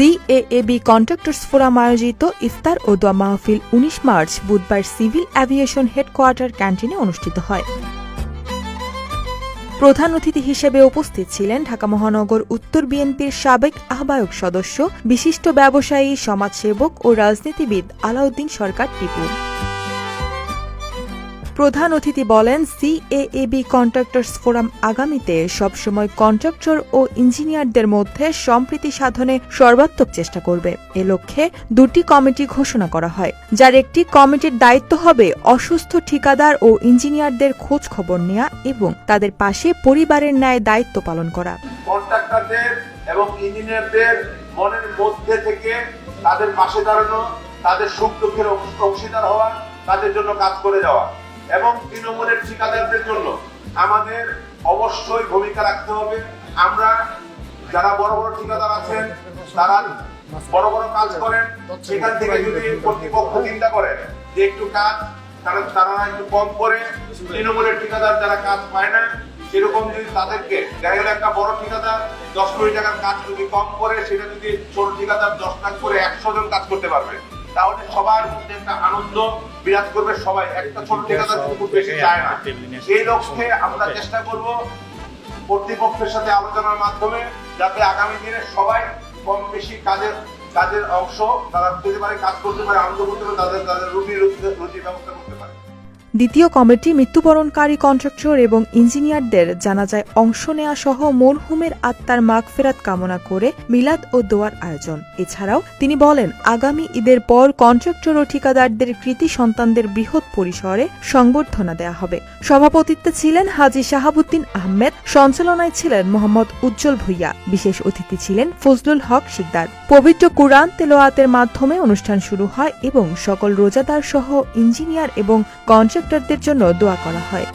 সিএএবি contractors forum আয়োজিত ইফতার ও দোয়া মাহফিল উনিশ মার্চ বুধবার সিভিল অ্যাভিয়েশন হেডকোয়ার্টার ক্যান্টিনে অনুষ্ঠিত হয়। প্রধান অতিথি হিসেবে উপস্থিত ছিলেন ঢাকা মহানগর উত্তর বিএনপির সাবেক আহ্বায়ক সদস্য, বিশিষ্ট ব্যবসায়ী, সমাজসেবক ও রাজনীতিবিদ আলাউদ্দিন সরকার টিপু। প্রধান অতিথি বলেন, সিএএবি কন্ট্রাক্টর্স ফোরাম আগামীতে সবসময় কন্ট্রাক্টর ও ইঞ্জিনিয়ারদের মধ্যে সম্প্রীতি সাধনে সর্বাত্মক চেষ্টা করবে। এ লক্ষ্যে দুটি কমিটি ঘোষণা করা হয়। যার একটি কমিটির দায়িত্ব হবে অসুস্থ ঠিকাদার ও ইঞ্জিনিয়ারদের খোঁজ খবর নেওয়া এবং তাদের পাশে পরিবারের ন্যায় দায়িত্ব পালন করা। কন্ট্রাক্টরদের এবং ইঞ্জিনিয়ারদের মনের মধ্যে থেকে তাদের পাশে দাঁড়ানো, তাদের সুখ দুঃখের অংশীদার হওয়া, তাদের জন্য কাজ করে যাওয়া। এবং তৃণমূলের ঠিকাদারদের জন্য আমাদের অবশ্যই ভূমিকা রাখতে হবে। আমরা যারা বড় বড় ঠিকাদার আছেন, তারা বড় বড় কাজ করেন, সেখান থেকে যদি কর্তৃপক্ষ চিন্তা করে যে একটু কাজ, তারা তারা একটু কম করে তৃণমূলের ঠিকাদার যারা কাজ পায় না, সেরকম যদি তাদেরকে, দেখা গেল একটা বড় ঠিকাদার দশ কোটি টাকার কাজ যদি কম করে, সেটা যদি ছোট ঠিকাদার দশ লাখ করে একশো জন কাজ করতে পারবে। তাহলে সবার মধ্যে একটা আনন্দ বিরাজ করবে সবাই। একটা ছোট ঠিকাদার খুব বেশি চায় না। এই লক্ষ্যে আমরা চেষ্টা করব কর্তৃপক্ষের সাথে আলোচনার মাধ্যমে যাতে আগামী দিনে সবাই কম বেশি কাজের কাজের অংশ তারা পেতে পারে কাজ করতে পারে আনন্দ করতে পারে তাদের তাদের রুটি রুটি ব্যবস্থা করতে পারে। দ্বিতীয় কমিটি মৃত্যুবরণকারী কন্ট্রাক্টর এবং ইঞ্জিনিয়ারদের জানাজায় অংশ নেয়া সহ মরহুমের আত্মার মাগফেরাত কামনা করে মিলাদ ও দোয়ার আয়োজন। এছাড়াও তিনি বলেন, আগামী ঈদের পর কন্ট্রাক্টর ও ঠিকাদারদের কৃতি সন্তানদের বৃহৎ পরিসরে সংবর্ধনা দেয়া হবে। সভাপতিত্বে ছিলেন হাজী শাহাবুদ্দিন আহমেদ, সঞ্চালনায় ছিলেন মোহাম্মদ উজ্জ্বল ভুইয়া, বিশেষ অতিথি ছিলেন ফজলুল হক শিকদার। পবিত্র কুরআন তেলোয়াতের মাধ্যমে অনুষ্ঠান শুরু হয় এবং সকল রোজাদার সহ ইঞ্জিনিয়ার এবং কন্ট্রাক্টরদের জন্য দোয়া করা হয়।